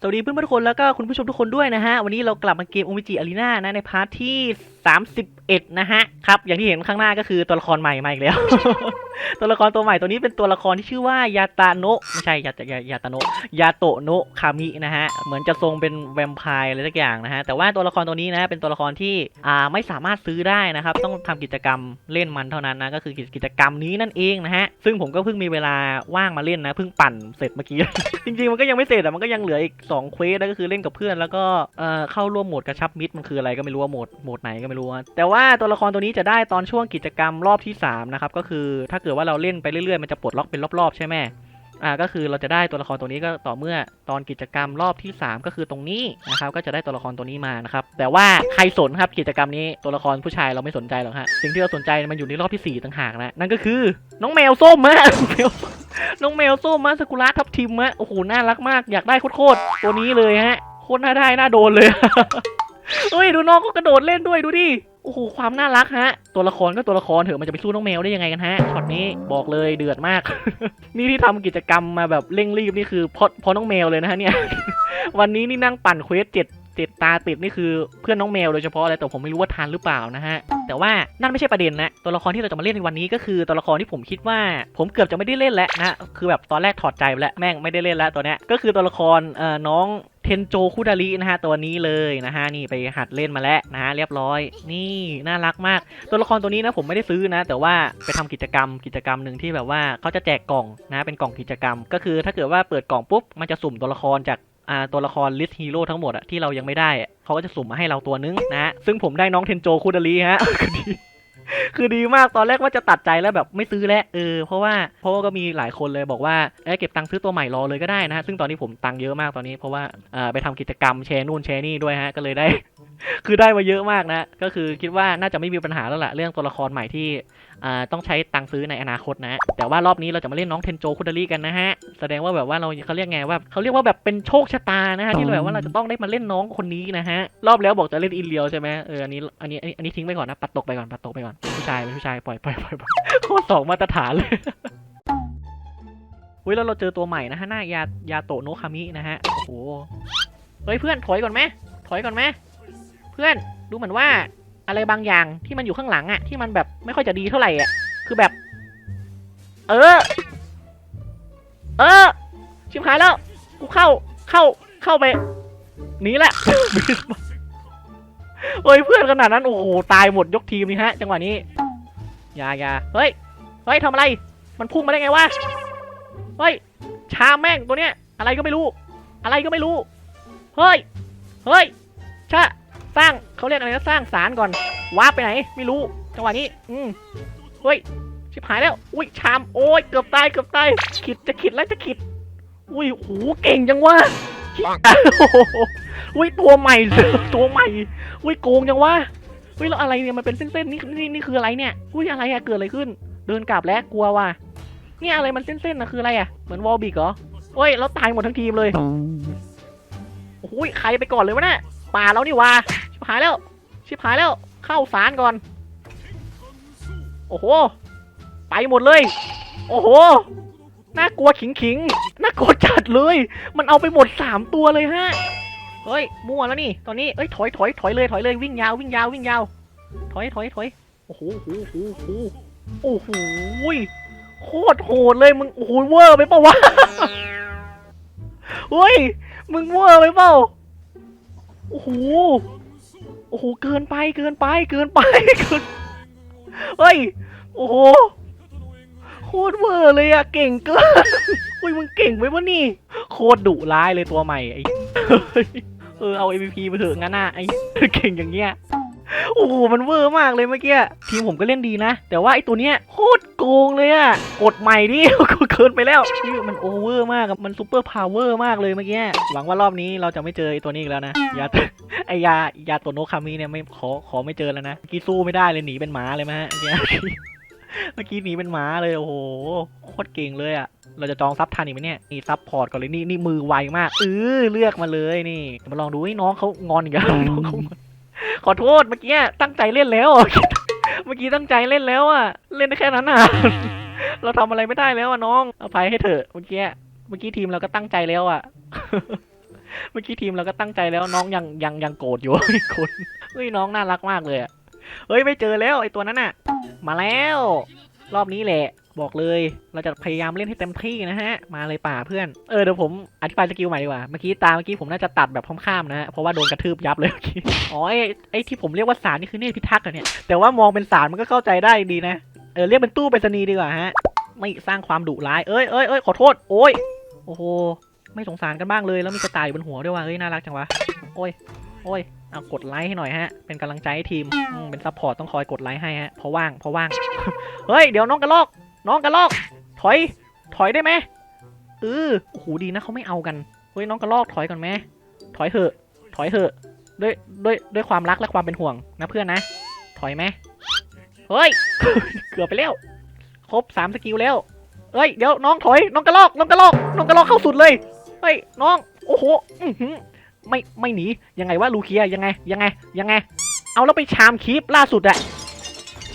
สวัสดีเพื่อนๆทุกคนแล้วก็คุณผู้ชมทุกคนด้วยนะฮะ วันนี้เรากลับมาเกมโอมิจิอารีนานะในพาร์ทที่ 31 นะฮะครับอย่างที่เห็นข้างหน้าก็คือตัวละครใหม่มาอีกแล้ว ตัวละครตัวใหม่ตัวนี้เป็นตัวละครที่ชื่อว่ายาตาโนะไม่ใช่ยาตายาตาโนะยาโตโนะคามินะฮะเหมือนจะทรงเป็นแวมไพร์อะไรสักอย่างนะฮะแต่ว่าตัวละครตัวนี้นะเป็นตัวละครที่อ่าไม่สามารถซื้อได้นะครับ ต้องทำกิจกรรมเล่นมันเท่านั้นนะก็คือกิจกรรมนี้นั่นเองนะฮะซึ่งผมก็เพิ่งมีเวลาว่างมาเล่นนะเพิ่งปั่นเสร็จเมื่อกี้จริงๆมันก็ยังไม่เสร็จแต่มันก็ยังเหลืออีก2เควสนะก็คือเล่นกับเพื่อนแล้วก็เอ่อเข้าร่วมโหมดกระชับมิตรมันคืออะไรก็ไม่รู้ว่าโหมดโหมดไหนก็ไม่รู้อะแต่ว่าตัวละครตัวนี้จะได้ตอนช่วงกิจกรรมรอบที่3นะครับก็คือถ้าเกิดว่าเราเล่นไปเรื่อยๆมันจะปลดล็อกเป็นรอบๆใช่ไหมอ่าก็คือเราจะได้ตัวละครตัวนี้ก็ต่อเมื่อตอนกิจกรรมรอบที่ 3 ก็คือตรงนี้นะครับก็จะได้ตัวละครตัวนี้มานะครับแต่ว่าใครสนครับกิจกรรมนี้ตัวละครผู้ชายเราไม่สนใจหรอกฮะสิ่งที่เราสนใจมันอยู่ในรอบที่สี่ต่างหากนะนั่นก็คือน้องแมวส้มฮะน้องแมวส้มมาสกุระทับทิมอะโอ้โหน่ารักมากอยากได้โคตรๆตัวนี้เลยฮะโคตรน่าได้น่าโดนเลย เฮ้ยดูน้องก็กระโดดเล่นด้วยดูดิ โอ้โหความน่ารักฮะ ตัวละครก็ตัวละครเถอะมันจะไปสู้น้องแมวได้ยังไงกันฮะช็อตนี้บอกเลยเดือดมาก นี่ที่ทำกิจกรรมมาแบบเร่งรีบนี่คือเพราะเพราะน้องแมวเลยนะฮะเนี่ย วันนี้นี่นั่งปั่นเควสเจ็ดเจ็ดตาติดนี่คือเพื่อนน้องแมวโดยเฉพาะเลยแต่ผมไม่รู้ว่าทันหรือเปล่านะฮะ แต่ว่านั่นไม่ใช่ประเด็นนะ ตัวละครที่เราจะมาเล่นในวันนี้ก็คือตัวละครที่ผมคิดว่า ผมเกือบจะไม่ได้เล่นแล้วนะคือแบบตอนแรกถอดใจไปแล้วแม่งไม่ได้เล่นแล้วตัวเนี้ยก็คือตัวละครเอ่อน้อง เทนโจคุดารินะฮะตัวนี้เลยนะฮะนี่ไปหัดเล่นมาแล้วนะฮะเรียบร้อย นี่น่ารักมาก ตัวละครตัวนี้นะผมไม่ได้ซื้อนะ แต่ว่าไปทำกิจกรรมกิจกรรมหนึ่งที่แบบว่าเขาจะแจกกล่องนะเป็นกล่องกิจกรรม ก็คือถ้าเกิดว่าเปิดกล่องปุ๊บมันจะสุ่มตัวละครจากอ่าตัวละครลิสฮีโร่ทั้งหมดอะที่เรายังไม่ได้อะเขาก็จะสุ่มมาให้เราตัวนึงนะฮะซึ่งผมได้น้องเทนโจคุดาริฮะ คือดีมากตอนแรกว่าจะตัดใจแล้วแบบไม่ซื้อแล้วเออเพราะว่าเพราะว่าก็มีหลายคนเลยบอกว่าเออเก็บตังค์ซื้อตัวใหม่รอเลยก็ได้นะฮะซึ่งตอนนี้ผมตังค์เยอะมากตอนนี้เพราะว่าเอ่อไปทำกิจกรรมแชร์นู่นแชร์นี่ด้วยฮะก็เลยได้ คือได้มาเยอะมากนะ ก็คือคิดว่าน่าจะไม่มีปัญหาแล้วล่ะเรื่องตัวละครใหม่ที่ ต้องใช้ตังค์ซื้อในอนาคตนะ แต่ว่ารอบนี้เราจะมาเล่นน้องเทนโจคุดาริกันนะฮะ แสดงว่าแบบว่าเราเขาเรียกไงว่าเขาเรียกว่าแบบเป็นโชคชะตานะฮะที่แบบว่าเราจะต้องได้มาเล่นน้องคนนี้นะฮะ รอบแล้วบอกจะเล่นอินเลียวใช่ไหมเอออันนี้อันนี้อันนี้อันนี้ทิ้งไปก่อนนะ ปัดตกไปก่อน ปัดตกไปก่อนเป็นผู้ชายเป็นผู้ชายปล่อยปล่อยปล่อยปล่อยโคตรสองมาตรฐานเลยเฮ้ยแล้วเราเจอตัวใหม่นะฮะหน้ายายาโตะโนะคามินะฮะ โอ้โห เฮ้ยเพื่อนถอยก่อนไหมถอยก่อนไหมเพื่อนดูเหมือนว่า อะไรบางอย่างที่มันอยู่ข้างหลังอะที่มันแบบไม่ค่อยจะดีเท่าไหร่อะคือแบบ เออ เออ ชิบหายแล้ว กูเข้าเข้าเข้าไปหนีแหละเฮ้ยเพื่อนขนาดนั้นโอ้โหตายหมดยกทีมนี่ฮะ จังหวะนี้อย่าอย่าเฮ้ยเฮ้ยทำอะไร มันพุ่งมาได้ไงวะเฮ้ยชาแม่งตัวเนี้ย อะไรก็ไม่รู้ อะไรก็ไม่รู้ เฮ้ย เฮ้ยชะ สร้างเขาเรียกอะไรนะสร้างสารก่อนวาร์ปไปไหน ไม่รู้จังหวะนี้ อืมเฮ้ยชิบหายแล้ว อุ้ยชามโอ้ยเกือบตายเกือบตายขิดจะขิดแล้วจะขิด อุ้ยโหเก่งจังวะชิบหายโอ้โหอุ้ยตัวใหม่ตัวใหม่ อุ้ยโกงจังวะอุ้ยแล้วอะไรเนี่ยมันเป็นเส้นๆนี่นี่นี่คืออะไรเนี่ยอุ้ยอะไรอะเกิดอะไรขึ้น เดินกลับแล้วกลัวว่ะเนี่ยอะไรมันเส้นๆนะคืออะไรอะเหมือนวอลบิกเหรอเฮ้ยแล้วตายหมดทั้งทีมเลยโอ้ยใครไปก่อนเลยวะเนี่ย ป่าแล้วนี่วะชิบหายแล้ว ชิบหายแล้ว เข้าสารก่อน โอ้โห ไปหมดเลย โอ้โห น่ากลัวขิงขิงน่ากลัวจัดเลย มันเอาไปหมดสามตัวเลยฮะ เฮ้ย มั่วแล้วนี่ ตอนนี้ เอ้ย ถอยถอยถอยเลย ถอยเลย วิ่งยาว วิ่งยาว วิ่งยาว ถอยถอยถอยโอ้โหโอ้โหโอ้โหโอ้โหโคตรโหดเลยมึง โอ้โหเวอร์ไปเปล่าวะเฮ้ย มึงเวอร์ไปเปล่า โอ้โห โอ้โห เกินไป เกินไป เกินไป เกิน เฮ้ย โอ้โห โคตรเวอร์เลยอะเก่งเกิน อุ้ยมึงเก่งไว้วะนี่ โคตรดุร้ายเลยตัวใหม่ไอ้เฮ้ยเออเอา MVP ไปเถอะงั้นน่ะไอ้ เก่งอย่างเงี้ยโอ้โห มันเวอร์มากเลยเมื่อกี้ ทีมผมก็เล่นดีนะ แต่ว่าไอ้ตัวเนี้ยโคตรโกงเลยอะกดใหม่ดิเกินไปแล้วนี่มันโอเวอร์มากอะมันซูเปอร์พาวเวอร์มากเลยเมื่อกี้หวังว่ารอบนี้เราจะไม่เจอไอ้ตัวนี้อีกแล้วนะยาไอยายาโตโนคามิเนี่ยไม่ขอขอไม่เจอแล้วนะเมื่อกี้สู้ไม่ได้เลยหนีเป็นหมาเลยมะฮะเมื่อกี้เมื่อกี้หนีเป็นหมาเลยโอ้โหโคตรเก่งเลยอะเราจะจองซับทันอีกไหมเนี่ยนี่ซับพอร์ตก่อนเลยนี่นี่มือไวมากเออเลือกมาเลยนี่เดี๋ยวมาลองดูให้น้องเขางอนอีกแล้วน้องเขางอนขอโทษเมื่อกี้ตั้งใจเล่นแล้ว เมื่อกี้ตั้งใจเล่นแล้วอะเล่นได้แค่นั้นอะ เราทำอะไรไม่ได้แล้วอะน้องอภัยให้เถอะเมื่อกี้เมื่อกี้ทีมเราก็ตั้งใจแล้วอะเมื่อกี้ทีมเราก็ตั้งใจแล้วน้องยังยังยังโกรธอยู่โกรธเฮ้ยน้องน่ารักมากเลยอะเฮ้ยไม่เจอแล้วไอตัวนั้นน่ะมาแล้ว รอบนี้แหละ บอกเลย เราจะพยายามเล่นให้เต็มที่นะฮะ มาเลยป่าเพื่อนเออเดี๋ยวผมอธิบายสกิลใหม่ดีกว่าเมื่อกี้ตาเมื่อกี้ผมน่าจะตัดแบบข้ามๆนะฮะเพราะว่าโดนกระทืบยับเลยเมื่อกี้อ๋อไอ้ไอ้ที่ผมเรียกว่าสารนี่คือเนตพิทักษ์อเนี่ยแต่ว่ามองเป็นสารมันก็เข้าใจได้ดีนะ ออเรียกเป็นตู้ไปรษณีย์ดีกว่าฮะ ไม่สร้างความดุร้ายเอ้ยเอ้ยเอ้ยขอโทษโอ้ยโอ้โหไม่สงสารกันบ้างเลยแล้วมีกระต่ายอยู่บนหัวด้วยว่ะเฮ้ยน่ารักจังวะโอ้ยโอ้ยเอากดไลค์ให้หน่อยฮะ เป็นกำลังใจให้ทีมเป็นซัพพอร์ตต้องคอยกดไลค์ให้ฮะเพราะว่างเพราะว่างเฮ้ยเดี๋ยวน้องกระลอก น้องกระลอก ถอย ถอยได้ไหมเออโอ้โหดีนะเขาไม่เอากันเฮ้ยน้องกระลอกถอยก่อนไหมถอยเถอะ ถอยเถอะ ด้วยด้วยด้วยความรักและความเป็นห่วงนะเพื่อนนะ ถอยไหม เฮ้ย เกือบไปแล้ว ครบสามสกิลแล้วเอ้ย เดี๋ยวน้องถอย น้องกระลอก น้องกระลอก น้องกระลอกเข้าสุดเลย เฮ้ย น้อง โอ้โห อื้อหือไม่ ไม่หนี ยังไงวะลูเคีย ยังไง ยังไง ยังไง เอาแล้วไปชามคลิปล่าสุดอะ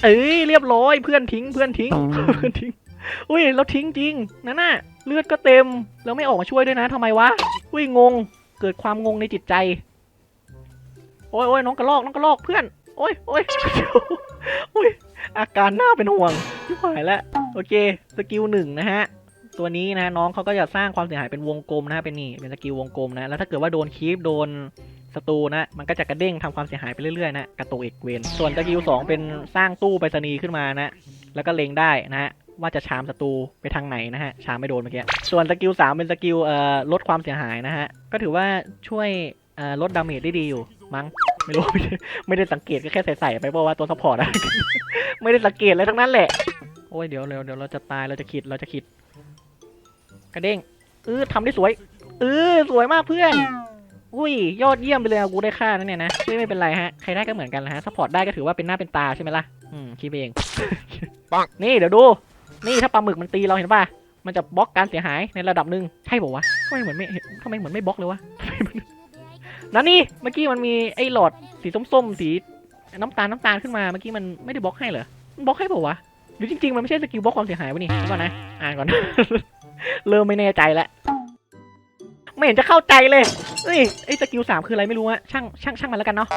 เอ้ย เรียบร้อย เพื่อนทิ้ง เพื่อนทิ้ง เพื่อนทิ้ง อุ้ย เราทิ้งจริงนั่นน่ะ เลือดก็เต็ม แล้วไม่ออกมาช่วยด้วยนะทำไมวะ อุ้ย งง เกิดความงงในจิตใจ โอ้ยโอ้ยน้องกระลอก น้องกระลอก เพื่อน โอ้ยโอ้ยโอ้ยอาการหน่าเป็นห่วงชิบหายแล้วโอเค สกิลหนึ่งนะฮะ ตัวนี้นะน้องเขาก็จะสร้างความเสียหายเป็นวงกลมนะเป็นนี่เป็นสกิลวงกลมนะ แล้วถ้าเกิดว่าโดนคีปโดนศัตรูนะ มันก็จะกระเด้งทำความเสียหายไปเรื่อยๆนะกระตุกเอกเวนส่วนสกิลสองเป็นสร้างตู้ไปรษณีย์ขึ้นมานะ แล้วก็เล็งได้นะฮะว่าจะชามศัตรูไปทางไหนนะฮะ ชามไม่โดนเมื่อกี้ ส่วนสกิลสามเป็นสกิลเอ่อลดความเสียหายนะฮะ ก็ถือว่าช่วยเอ่อลดดาเมจได้ดีอยู่มั้ง ไม่รู้ไม่ได้ไม่ได้สังเกตก็แค่ใส่ๆไปเพราะว่าตัวซัพพอร์ตอะ ไม่ได้สังเกตอะไรทั้งนั้นแหละ โอ้ยเดี๋ยวเดี๋ยวเดี๋ยวเราจะตายเราจะคิดเราจะคิด กระเด้งเออทำได้สวยเออสวยมากเพื่อน อุ้ย ยอดเยี่ยมไปเลยอะกูได้ค่านั่นเนี่ยนะไม่ไม่เป็นไรฮะใครได้ก็เหมือนกันแหละฮะซัพพอร์ตได้ก็ถือว่าเป็นหน้าเป็นตาใช่ไหมล่ะอืมคิดไปเอง ปัง นี่เดี๋ยวดู นี่ถ้าปลาหมึกมันตีเราเห็นป่ะมันจะบล็อกการเสียหายในระดับหนึ่งใช่ป่าวะทำไมเหมือนไม่ทำไมเหมือนไม่บล็อกเลยวะนั่ นนี่เมื่อกี้มันมีไอ้หลอดสีส้มๆสีน้ำตาลน้ำตาลขึ้นมาเมื่อกี้มันไม่ได้บล็อกให้เหรอมันบล็อกให้ป่าวะหรือจริงๆ มันไม่ใช่สกิลบล็อกความเสียหายวะนี่เดี๋ยวก่อนนะอ่านก่อน เริ่มไม่แน่ใจแล้วไม่เห็นจะเข้าใจเลยเอ้ยไอ้สกิลสามคืออะไรไม่รู้อะช่างช่างช่างมันแล้วกันเนาะ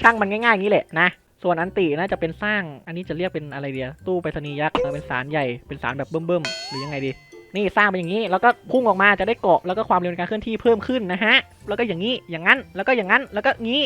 ช่างมันง่ายๆอย่างนี้แหละนะส่วนอันติน่าจะเป็นสร้างอันนี้จะเรียกเป็นอะไรเดียตู้ไปรษณีย์ยักษ์เออเป็นสารใหญ่เป็นสารแบบเบิ่มๆหรือยังไงดี นี่สร้างเป็นอย่างนี้ แล้วก็พุ่งออกมาจะได้เกาะแล้วก็ความเร็วในการเคลื่อนที่เพิ่มขึ้นนะฮะ แล้วก็อย่างนี้ อย่างนั้น แล้วก็อย่างนั้น แล้วก็งี้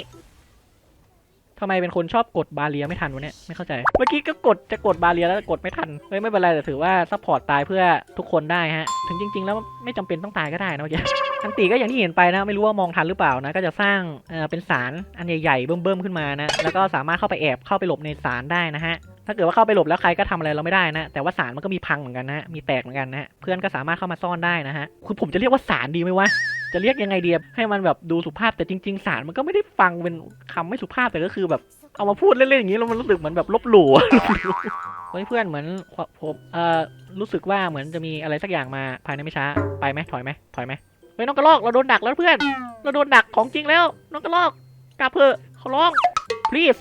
ทำไมเป็นคนชอบกดบาเรียไม่ทันวะเนี่ยไม่เข้าใจ เมื่อกี้ก็กดจะกดบาเรียแล้วกดไม่ทันเฮ้ยไม่เป็นไรแต่ถือว่าซัพพอร์ตตายเพื่อทุกคนได้ฮะ ถึงจริง ๆ แล้วไม่จำเป็นต้องตายก็ได้นะเมื่อกี้อันติก็อย่างที่เห็นไปนะ ไม่รู้ว่ามองทันหรือเปล่านะ ก็จะสร้างเอ่อเป็นสารอันใหญ่ๆเบิ่มๆขึ้นมานะ แล้วก็สามารถเข้าไปแอบเข้าไปหลบในสารได้นะฮะ ถ้าเกิดว่าเข้าไปหลบแล้วใครก็ทำอะไรเราไม่ได้นะ แต่ว่าสารมันก็มีพังเหมือนกันนะมีแตกเหมือนกันนะเพื่อนก็สามารถเข้ามาซ่อนได้นะฮะคือผมจะเรียกว่าสารดีไหมวะจะเรียกยังไงดีให้มันแบบดูสุภาพแต่จริง ๆ สารมันก็ไม่ได้ฟังเป็นคำไม่สุภาพแต่ก็คือแบบเอามาพูดเล่นๆอย่างนี้แล้วมันรู้สึกเหมือนแบบลบหลู่เฮ้ยเพื่อนเหมือนผมเอ่อรู้สึกว่าเหมือนจะมีอะไรสักอย่างมาภายในไม่ช้าไปไหมถอยไหมถอยไหมเฮ้ยน้องกระลอกเราโดนดักแล้วเพื่อน เราโดนดักของจริงแล้วน้องกระลอกกลับเถอะขอร้อง please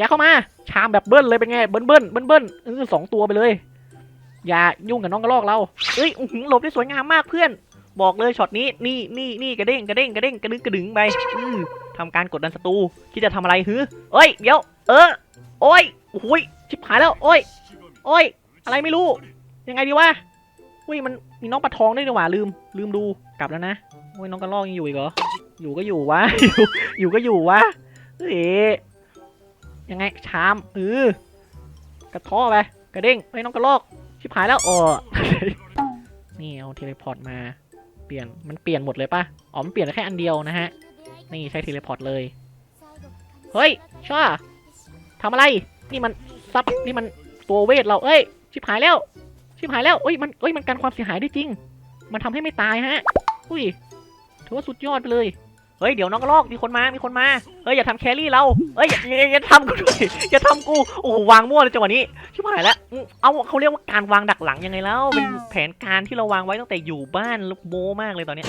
อย่าเข้ามาชามแบบเบิ้ลเลยเป็นไงเบิ้ลเบิ้ลเบิ้ลเบิ้ลเออสองตัวไปเลย อย่ายุ่งกับน้องกระลอกเราเอ้ยอื้อหือหลบได้สวยงามมากเพื่อน บอกเลยช็อตนี้นี่นี่นี่กระเด้งกระเด้งกระเด้งกระดึงกระดึงไปอือทำการกดดันศัตรูคิดจะทำอะไรฮือเอ้ยเดี๋ยว เออโอ้ยโอ้ยชิบหายแล้วโอ้ยโอ้ยอะไรไม่รู้ ยังไงดีวะอุ้ยมันมีน้องปลาทองด้วยนี่หว่าลืม ลืมดูกลับแล้วนะโอ้ยน้องกระรอกยังอยู่อีกเหรออยู่ก็อยู่วะอยู่ก็อยู่วะเอ๊ ยังไงชามเออกระท้อไปกระเด้งไอ้น้องกระรอกชิบหายแล้วโอ๋อนี่เอาเทเลพอร์ตมา เปลี่ยนมันเปลี่ยนหมดเลยปะอ๋อมันเปลี่ยนแค่อันเดียวนะฮะ นี่ใช้เทเลพอร์ตเลย เฮ้ยช่าทำอะไร นี่มันซับนี่มันตัวเวทเราเอ้ย ชิบหายแล้ว ชิบหายแล้วเอ้ยมันเอ้ยมันกันความเสียหายได้จริง มันทำให้ไม่ตายฮะ อุ้ยถือว่าสุดยอดไปเลย เฮ้ยเดี๋ยวน้องกระลอกมีคนมา มีคนมา เฮ้ยอย่าทำแครี่เรา เฮ้ยอย่าอย่าอย่าทำกูด้วยอย่าทำกู โอ้โหวางมั่วเลยจังหวะนี้ ชิบหายแล้ว เอาเขาเรียกว่าการวางดักหลังยังไงแล้ว เป็นแผนการที่เราวางไว้ตั้งแต่อยู่บ้านล้วโมมากเลยตอนเนี้ย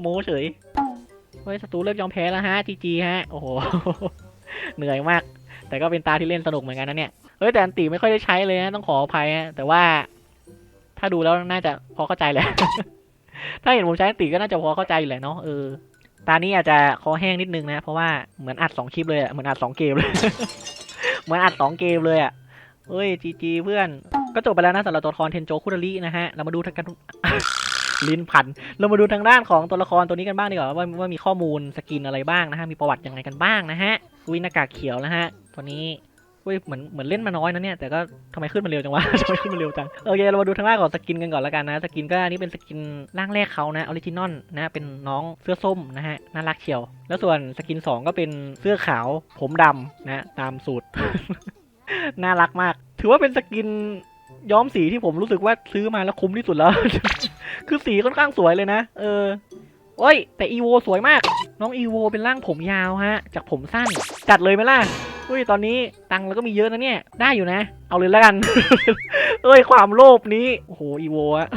โมเฉย เฮ้ยศัตรูเริ่มยอมแพ้แล้วฮะจีจีฮะ โอ้โห เหนื่อยมาก แต่ก็เป็นตาที่เล่นสนุกเหมือนกันนะเนี่ย เฮ้ยแต่อันติไม่ค่อยได้ใช้เลยนะต้องขออภัยฮะ แต่ว่า ถ้าดูแล้วน่าจะพอเข้าใจแหละ ถ้าเห็นผมใช้อันติก็น่าจะพอเข้าใจอยู่แหละเนาะเออตานี้อาจจะคอแห้งนิดนึงนะ เพราะว่าเหมือนอัดสองคลิปเลยอะเหมือนอัดสองเกมเลย เหมือนอัดสองเกมเลยอะเฮ้ยจีจีเพื่อน ก็จบไปแล้วนะสำหรับตัวละครเทนโจคุดารินะฮะ เรามาดูทางกันลิ้นพัน เรามาดูทางด้านของตัวละครตัวนี้กันบ้างดีกว่าว่าว่ามีข้อมูลสกินอะไรบ้างนะฮะ มีประวัติยังไงกันบ้างนะฮะวิหน้ากากเขียวนะฮะ ตัวนี้ ว้ยเหมือนเหมือนเล่นมาน้อยนะเนี่ยแต่ก็ทำไมขึ้นมาเร็วจังวะ ทำไมขึ้นมาเร็วจังโอเคเรามาดูทางด้านของสกินกันก่อนแล้วกันนะสกินก็อันนี้เป็นสกินร่างแรกเขานะออริจินอลนะเป็นน้องเสื้อส้มนะฮะน่ารักเชียว แล้วส่วนสกิน 2 ก็เป็นเสื้อขาวผมดำนะตามสูตร น่ารักมาก ถือว่าเป็นสกินย้อมสีที่ผมรู้สึกว่าซื้อมาแล้วคุ้มที่สุดแล้ว คือสีค่อนข้างสวยเลยนะ เออโอ้ย แต่อีโวสวยมาก น้องอีโวเป็นร่างผมยาวฮะ จากผมสั้น จัดเลยไหมล่ะ อุ้ยตอนนี้ตังค์เราก็มีเยอะนะเนี่ย ได้อยู่นะ เอาเลยแล้วกัน เอ้ยความโลภนี้โอ้โหอีโวอะ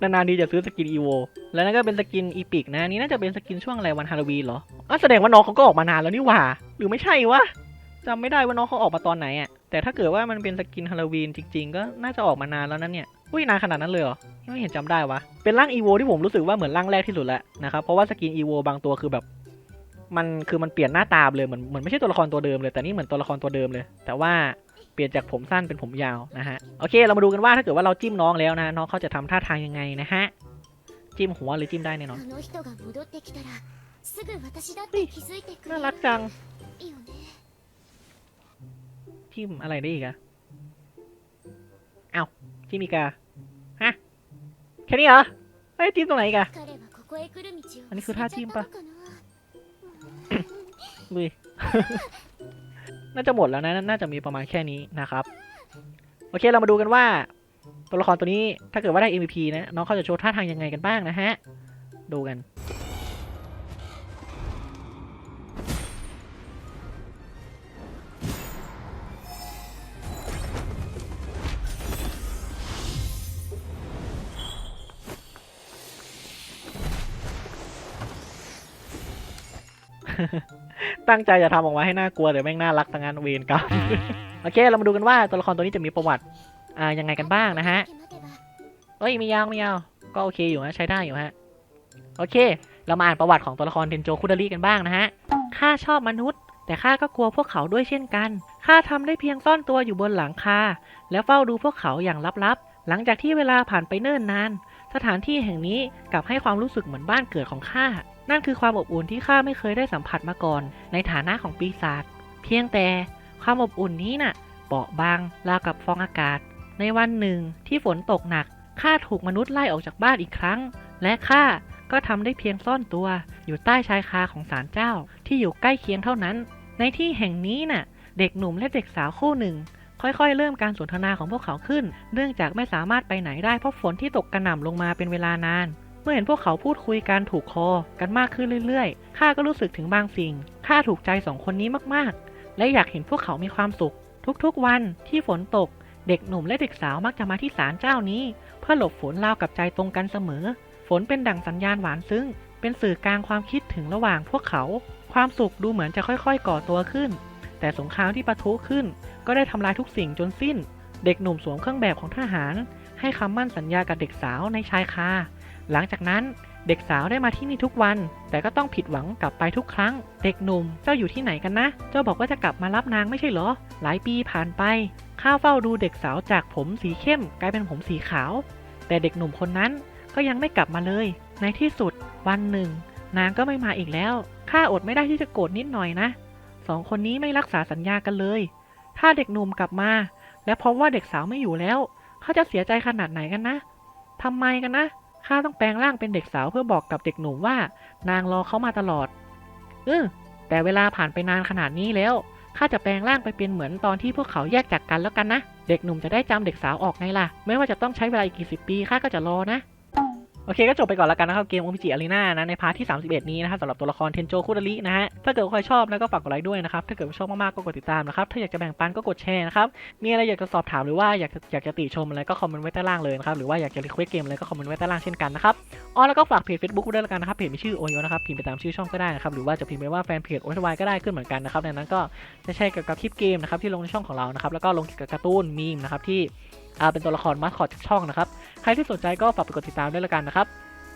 นานๆทีจะซื้อสกินอีโว แล้วนั่นก็เป็นสกินอีพิกนะนี่น่าจะเป็นสกินช่วงอะไรวันฮาโลวีนเหรออะแสดงว่าน้องเขาก็ออกมานานแล้วนี่หว่า หรือไม่ใช่วะจำไม่ได้ว่าน้องเขาออกมาตอนไหนอะแต่ถ้าเกิดว่ามันเป็นสกินฮาโลวีนจริง ๆ ก็น่าจะออกมานานแล้วนั่นเนี่ยอุ้ยนานขนาดนั้นเลยเหรอ ไม่เห็นจำได้วะ เป็นร่างอีโวที่ผมรู้สึกว่าเหมือนร่างแรกที่สุดแล้วนะครับ เพราะว่าสกินอีโวบางตัวคือแบบ มันคือมันเปลี่ยนหน้าตาเลยเหมือนเหมือนไม่ใช่ตัวละครตัวเดิมเลยแต่นี่เหมือนตัวละครตัวเดิมเลย แต่ว่าเปลี่ยนจากผมสั้นเป็นผมยาวนะฮะโอเค เรามาดูกันว่าถ้าเกิดว่าเราจิ้มน้องแล้วนะน้องเขาจะทำท่าทางยังไงนะฮะจิ้มหัวหรือจิ้มได้แน่นอนน่ารักจังจิ้มอะไรได้อีกอะเอาจิ้มอีกอะฮะแค่นี้เหรอไอ้จิ้มตรงไหนอีกอะอันนี้คือท่าจิ้มปะ ลุย น่าจะหมดแล้วนะ น่าจะมีประมาณแค่นี้นะครับ โอเค เรามาดูกันว่า ตัวละครตัวนี้ถ้าเกิดว่าได้ MVP นะ น้องเขาจะโชว์ท่าทางยังไงกันบ้างนะฮะ ดูกัน ตั้งใจจะทำออกมาให้น่ากลัวแต่แม่งน่ารักทั้งนั้นเวนกัรโอเค เรามาดูกันว่าตัวละครตัวนี้จะมีประวัติ อ่ายังไงกันบ้างนะฮะเอ้ยไม่ยาวไม่ยาวก็โอเคอยู่ฮะใช้ได้อยู่ฮะโอเค เรามาอ่านประวัติของตัวละครเทนโจคุดารีกันบ้างนะฮะข้าชอบมนุษย์ แต่ข้าก็กลัวพวกเขาด้วยเช่นกันข้าทำได้เพียงซ่อนตัวอยู่บนหลังคาแล้วเฝ้าดูพวกเขาอย่างลับๆหลังจากที่เวลาผ่านไปเนิ่นนาน สถานที่แห่งนี้กลับให้ความรู้สึกเหมือนบ้านเกิดของข้า นั่นคือความอบอุ่นที่ข้าไม่เคยได้สัมผัสมาก่อน ในฐานะของปีศาจเพียงแต่ความอบอุ่นนี้น่ะเบาบางราวกับฟองอากาศ ในวันหนึ่งที่ฝนตกหนักข้าถูกมนุษย์ไล่ออกจากบ้านอีกครั้ง และข้าก็ทำได้เพียงซ่อนตัวอยู่ใต้ชายคาของศาลเจ้า ที่อยู่ใกล้เคียงเท่านั้น ในที่แห่งนี้น่ะ เด็กหนุ่มและเด็กสาวคู่หนึ่ง ค่อยๆ เริ่มการสนทนาของพวกเขาขึ้น เนื่องจากไม่สามารถไปไหนได้เพราะฝนที่ตกกระหน่ำลงมาเป็นเวลานาน มื่อเห็นพวกเขาพูดคุยกันถูกคอกันมากขึ้นเรื่อยๆ ข้าก็รู้สึกถึงบางสิ่ง ข้าถูกใจสองคนนี้มากๆ และอยากเห็นพวกเขามีความสุข ทุกๆวันที่ฝนตก เด็กหนุ่มและเด็กสาวมักจะมาที่ศาลเจ้านี้ เพื่อหลบฝนราวกับใจตรงกันเสมอ ฝนเป็นดั่งสัญญาณหวานซึ้ง เป็นสื่อกลางความคิดถึงระหว่างพวกเขา ความสุขดูเหมือนจะค่อยๆ ก่อตัวขึ้น แต่สงครามที่ปะทุขึ้น ก็ได้ทำลายทุกสิ่งจนสิ้น เด็กหนุ่มสวมเครื่องแบบของทหาร ให้คำมั่นสัญญากับเด็กสาวในชายคา หลังจากนั้นเด็กสาวได้มาที่นี่ทุกวัน แต่ก็ต้องผิดหวังกลับไปทุกครั้ง เด็กหนุ่มเจ้าอยู่ที่ไหนกันนะ เจ้าบอกว่าจะกลับมารับนางไม่ใช่เหรอ หลายปีผ่านไป ข้าเฝ้าดูเด็กสาวจากผมสีเข้ม กลายเป็นผมสีขาว แต่เด็กหนุ่มคนนั้นก็ยังไม่กลับมาเลย ในที่สุด วันหนึ่ง นางก็ไม่มาอีกแล้ว ข้าอดไม่ได้ที่จะโกรธนิดหน่อยนะสองคนนี้ไม่รักษาสัญญากันเลย ถ้าเด็กหนุ่มกลับมา และพบว่าเด็กสาวไม่อยู่แล้ว เขาจะเสียใจขนาดไหนกันนะทำไมกันนะ ข้าต้องแปลงร่างเป็นเด็กสาวเพื่อบอกกับเด็กหนุ่มว่า นางรอเขามาตลอด เออแต่เวลาผ่านไปนานขนาดนี้แล้วข้าจะแปลงร่างไปเป็นเหมือนตอนที่พวกเขาแยกจากกันแล้วกันนะ เด็กหนุ่มจะได้จำเด็กสาวออกไงล่ะ ไม่ว่าจะต้องใช้เวลาอีกกี่สิบปีข้าก็จะรอนะ โอเคก็จบไปก่อนแล้วกันนะครับเกม OPG Arena นะในพาร์ทที่ 31 นี้นะครับสำหรับตัวละครเทนโจคุดารินะฮะถ้าเกิดใครชอบนะก็ฝากกดไลค์ด้วยนะครับถ้าเกิดชอบมากๆก็กดติดตามนะครับถ้าอยากจะแบ่งปันก็กดแชร์นะครับมีอะไรอยากจะสอบถามหรือว่าอยากจะอยากจะติชมอะไรก็คอมเมนต์ไว้ใต้ล่างเลยนะครับหรือว่าอยากจะรีเควสเกมอะไรก็คอมเมนต์ไว้ใต้ล่างเช่นกันนะครับอ๋อแล้วก็ฝากเพจ Facebook ด้วยแล้วกันนะครับเพจมีชื่อโอโยนะครับพิมพ์ไปตามชื่อช่องก็ได้นะครับหรือว่าจะพิมพ์ไปว่าแฟนเพจโอทวายก็ได้ขึ้นเหมือนกันนะครับในนั้นก็จะใช้เกี่ยวกับคลิปเกมนะครับที่ลงในช่องของเรานะครับแล้วก็ลงเกี่ยวกับการ์ตูนมีมนะครับที่ อาเป็นตัวละครมาสคอตจากช่องนะครับ ใครที่สนใจก็ฝากไปกดติดตามด้วยละกันนะครับ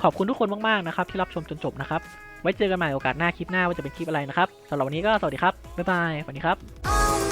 ขอบคุณทุกคนมากๆนะครับที่รับชมจนจบนะครับ ไว้เจอกันใหม่โอกาสหน้าคลิปหน้าว่าจะเป็นคลิปอะไรนะครับสำหรับวันนี้ก็สวัสดีครับบ๊ายบายสวัสดีครับ